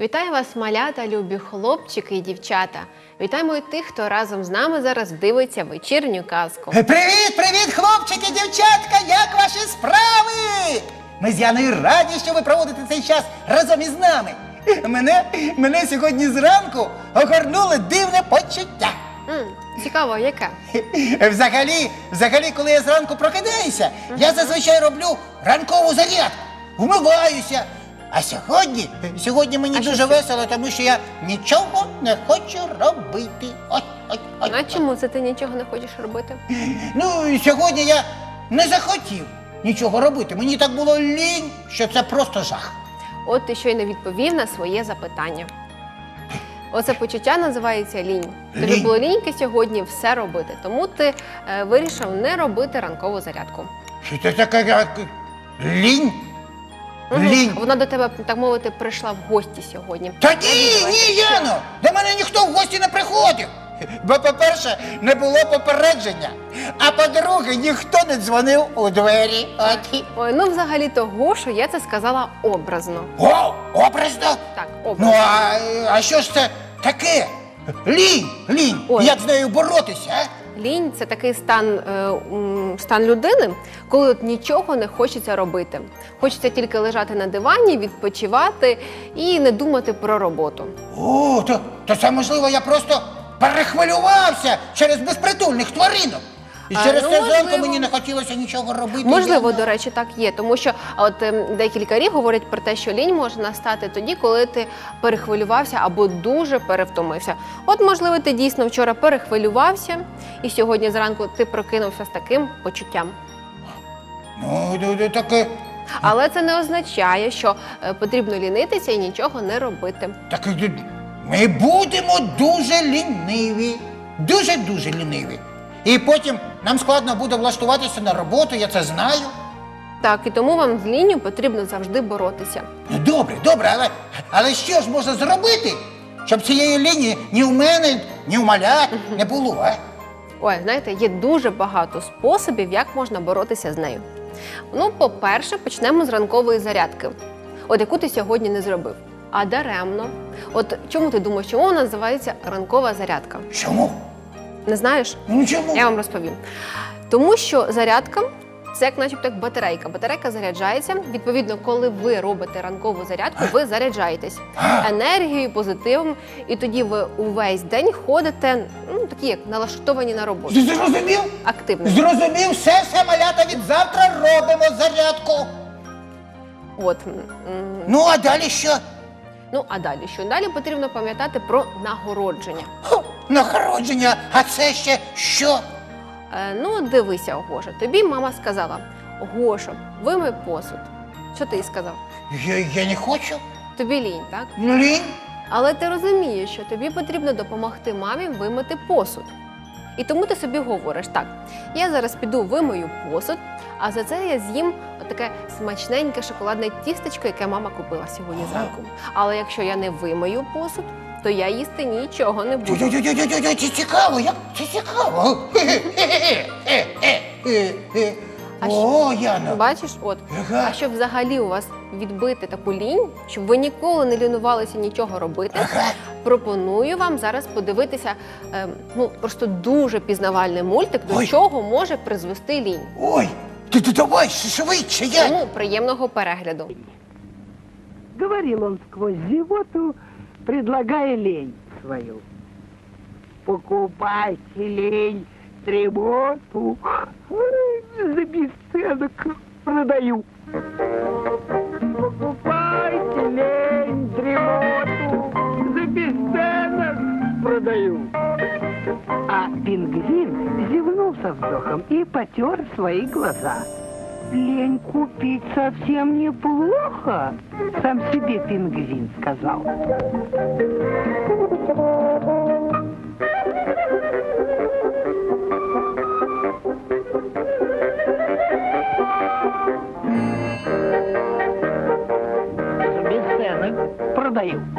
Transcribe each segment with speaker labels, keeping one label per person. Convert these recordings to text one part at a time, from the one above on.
Speaker 1: Вітаю вас, малята, любі хлопчики і дівчата. Вітаємо і тих, хто разом з нами зараз дивиться вечірню казку.
Speaker 2: Е, Привіт, привіт, хлопчики, дівчатка! Як ваші справи? Ми з Яною раді, що ви проводите цей час разом із нами. Мене, мене сьогодні зранку огорнуло дивне почуття.
Speaker 1: М, цікаво, яке?
Speaker 2: Взагалі, взагалі, коли я зранку прокидаюся, я зазвичай роблю ранкову зарядку, вмиваюся. А сьогодні, сьогодні мені
Speaker 1: А що
Speaker 2: дуже весело, тому що я нічого не хочу робити. Ой, ой, ой.
Speaker 1: А чому це ти нічого не хочеш робити?
Speaker 2: Ну, і сьогодні я не захотів нічого робити. Мені так було лінь, що це просто жах.
Speaker 1: От ти щойно відповів на своє запитання. Оце почуття називається лінь. Тобі
Speaker 2: Лінь.
Speaker 1: було ліньки сьогодні все робити, тому ти е, вирішив не робити ранкову зарядку.
Speaker 2: Що це таке як лінь? Лінь.
Speaker 1: Вона до тебе, так мовити, прийшла в гості сьогодні.
Speaker 2: Та ні, ні, Яно! До мене ніхто в гості не приходив. Бо, по-перше, не було попередження. А по-друге, ніхто не дзвонив у двері. От.
Speaker 1: Ой, ну взагалі того, що я це сказала образно.
Speaker 2: О, образно!
Speaker 1: Так,
Speaker 2: Ну,
Speaker 1: образно.
Speaker 2: а, а що ж це таке? Лінь, лінь.
Speaker 1: Ой.
Speaker 2: Як з нею боротися, а?
Speaker 1: Лінь це такий стан, е, стан людини, коли от нічого не хочеться робити. Хочеться тільки лежати на дивані, відпочивати і не думати про роботу.
Speaker 2: О, то, то це можливо, я просто перехвилювався через безпритульних тваринок. І через
Speaker 1: ну,
Speaker 2: це зранку
Speaker 1: можливо.
Speaker 2: мені не хотілося нічого робити.
Speaker 1: Можливо, до речі, так є, тому що от ем, деякі лікарі говорять про те, що лінь може настати тоді, коли ти перехвилювався або дуже перевтомився. От, можливо, ти дійсно вчора перехвилювався, і сьогодні зранку ти прокинувся з таким почуттям.
Speaker 2: Ну, ну, ну, таке,
Speaker 1: Але це не означає, що е, потрібно лінитися і нічого не робити.
Speaker 2: так, е, ми будемо дуже ліниві. Дуже-дуже ліниві. І потім нам складно буде влаштуватися на роботу, я це знаю.
Speaker 1: Так, і тому вам з лінню потрібно завжди боротися.
Speaker 2: Ну, добре, добре, але, але що ж можна зробити, щоб цієї лінії ні в мене, ні в малят не було, а?
Speaker 1: Ой, знаєте, є дуже багато способів, як можна боротися з нею. Ну, по-перше, почнемо з ранкової зарядки, от яку ти сьогодні не зробив. А даремно. От чому ти думаєш, чому вона називається ранкова зарядка?
Speaker 2: Чому?
Speaker 1: Не знаєш?
Speaker 2: Ну чому?
Speaker 1: Я вам розповім. Тому що зарядка це як начебто як батарейка. Батарейка заряджається. Відповідно, коли ви робите ранкову зарядку, ви заряджаєтесь енергією, позитивом, і тоді ви увесь день ходите, ну такі як налаштовані на роботу.
Speaker 2: Ти зрозумів?
Speaker 1: Активно.
Speaker 2: Зрозумів, все, все, малята, від завтра робимо зарядку.
Speaker 1: От м,
Speaker 2: Ну, а далі що?
Speaker 1: ну а далі що? Далі потрібно пам'ятати про нагородження.
Speaker 2: Хо, нагородження, а це ще що?
Speaker 1: Е, ну, дивися, Гоша, тобі мама сказала: Гошо, вимий посуд. Що ти їй сказав?
Speaker 2: Я, я не хочу.
Speaker 1: Тобі лінь, так?
Speaker 2: Ну, лінь.
Speaker 1: Але ти розумієш, що тобі потрібно допомогти мамі вимити посуд. І тому ти собі говориш, так, я зараз піду вимою посуд, а за це я з'їм таке смачненьке шоколадне тістечко, яке мама купила сьогодні зранку. Але якщо я не вимою посуд, то я їсти нічого не буду.
Speaker 2: Це цікаво, як це цікаво.
Speaker 1: А
Speaker 2: О, Яна.
Speaker 1: Бачиш, от
Speaker 2: Ага.
Speaker 1: а щоб взагалі у вас відбити таку лінь, щоб ви ніколи не лінувалися нічого робити,
Speaker 2: Ага.
Speaker 1: пропоную вам зараз подивитися е, ну просто дуже пізнавальний мультик, до
Speaker 2: Ой.
Speaker 1: чого може призвести лінь.
Speaker 2: Ой, ти, ти давай, швидше, Яна.
Speaker 1: Тому приємного перегляду.
Speaker 3: Говорил он сквозь зевоту, предлагая лень свою. Покупайте лень, тремоту, за бесценок продаю. Покупайте лень, дремоту, за бесценок продаю. А пингвин зевнул со вздохом и потер свои глаза. Лень купить совсем неплохо, сам себе пингвин сказал. За бесценок продаю.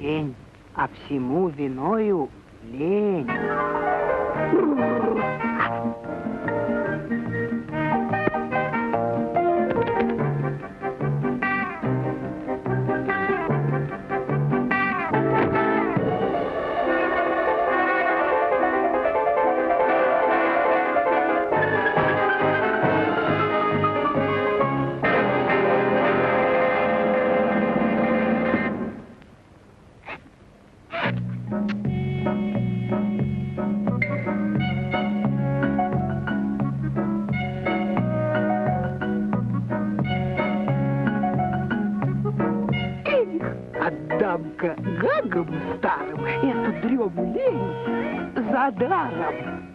Speaker 3: День, а всему виною лень. Гагам старым эту дрему лень за даром.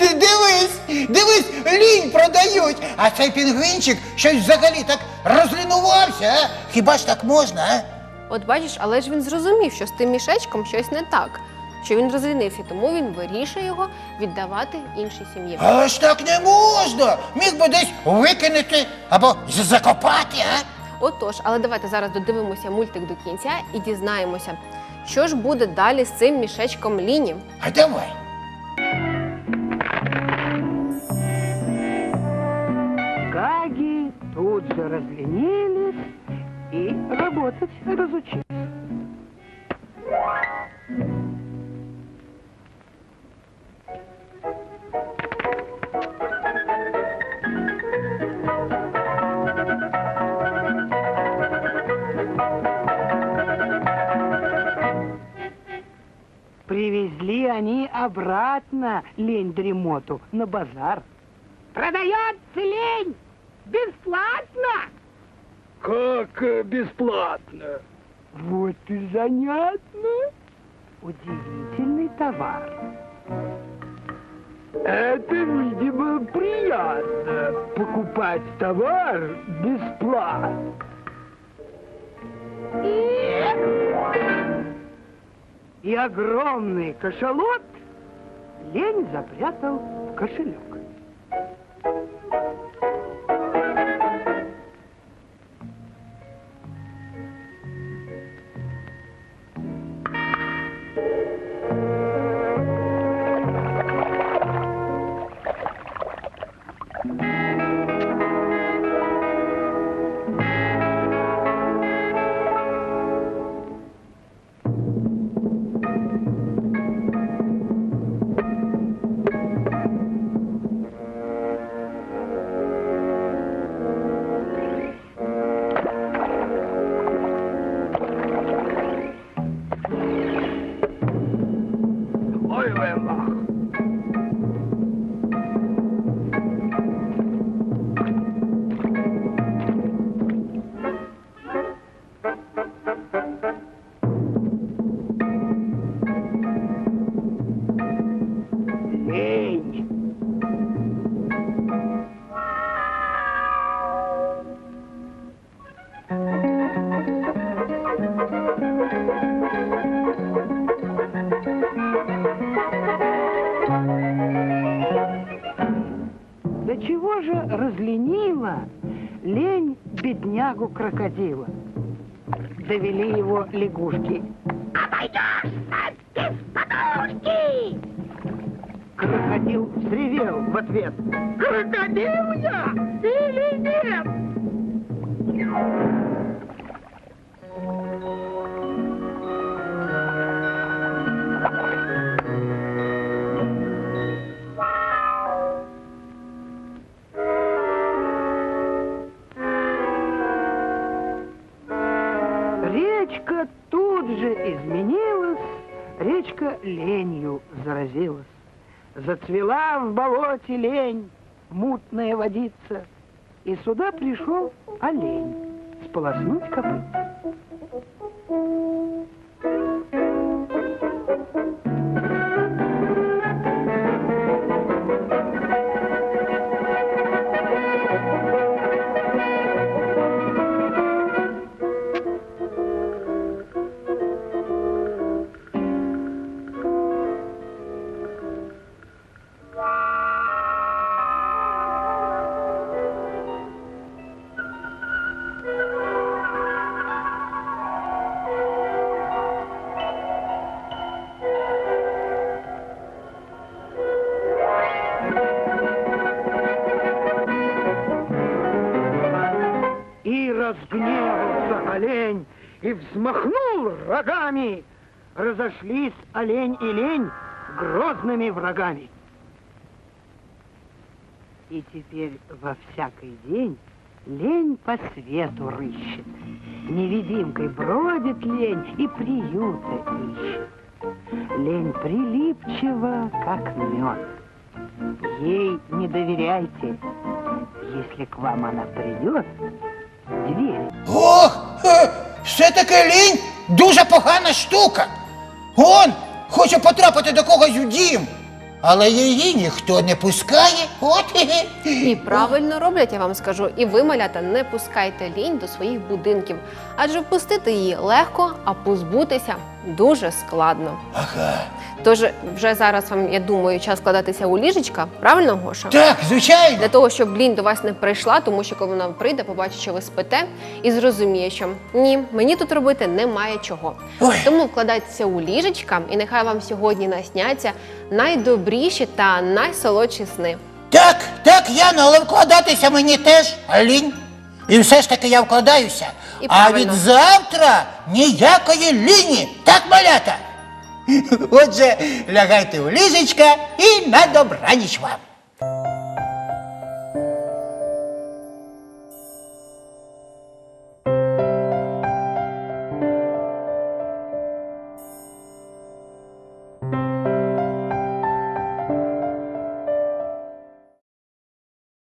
Speaker 2: Дивись, дивись, лінь продають, а цей пінгвінчик щось взагалі так розлінувався, а? Хіба ж так можна, а?
Speaker 1: От бачиш, але ж він зрозумів, що з тим мішечком щось не так, що він розлінився, тому він вирішує його віддавати іншій сім'ї.
Speaker 2: Але ж так не можна. Міг би десь викинути або закопати, а?
Speaker 1: Отож, але давайте зараз додивимося мультик до кінця і дізнаємося, що ж буде далі з цим мішечком ліні.
Speaker 2: А давай.
Speaker 3: Гаги тут же разленились и работать разучились. Обратно лень-дремоту на базар. Продается лень бесплатно.
Speaker 4: Как э, бесплатно?
Speaker 3: Вот и занятно. Удивительный товар.
Speaker 4: Это, видимо, приятно. Покупать товар бесплатно.
Speaker 3: И огромный кошелот лень запрятал в кошелек. Чего же разленила лень беднягу крокодила? Довели его лягушки. Обойдешься без подушки! Крокодил взревел в ответ. Крокодил я или нет? Зацвела в болоте лень, мутная водица, и сюда пришел олень сполоснуть копыт. И взмахнул рогами. Разошлись олень и лень грозными врагами. И теперь во всякий день лень по свету рыщет. Невидимкой бродит лень и приюта ищет. Лень прилипчива, как мед. Ей не доверяйте. Если к вам она придет, дверь
Speaker 2: Ох, все-таки лінь дуже погана штука. Он хоче потрапити до когось в дім, але її ніхто не пускає. От.
Speaker 1: І правильно роблять, я вам скажу. І ви, малята, не пускайте лінь до своїх будинків, адже впустити її легко, а позбутися дуже складно.
Speaker 2: Ага.
Speaker 1: Тож вже зараз вам, я думаю, час складатися у ліжечка, правильно, Гоша?
Speaker 2: Так, звичайно.
Speaker 1: Для того, щоб лінь до вас не прийшла, тому що коли вона прийде, побачить, що ви спите, і зрозуміє, що ні, мені тут робити немає чого.
Speaker 2: Ой.
Speaker 1: Тому вкладайтеся у ліжечка, і нехай вам сьогодні насняться найдобріші та найсолодші сни.
Speaker 2: Так, так, Яна, але вкладатися мені теж лінь. І все ж таки я вкладаюся.
Speaker 1: І
Speaker 2: а
Speaker 1: правильно.
Speaker 2: від завтра ніякої ліні. Так, малята? Отже, лягайте у ліжечка і на добраніч вам.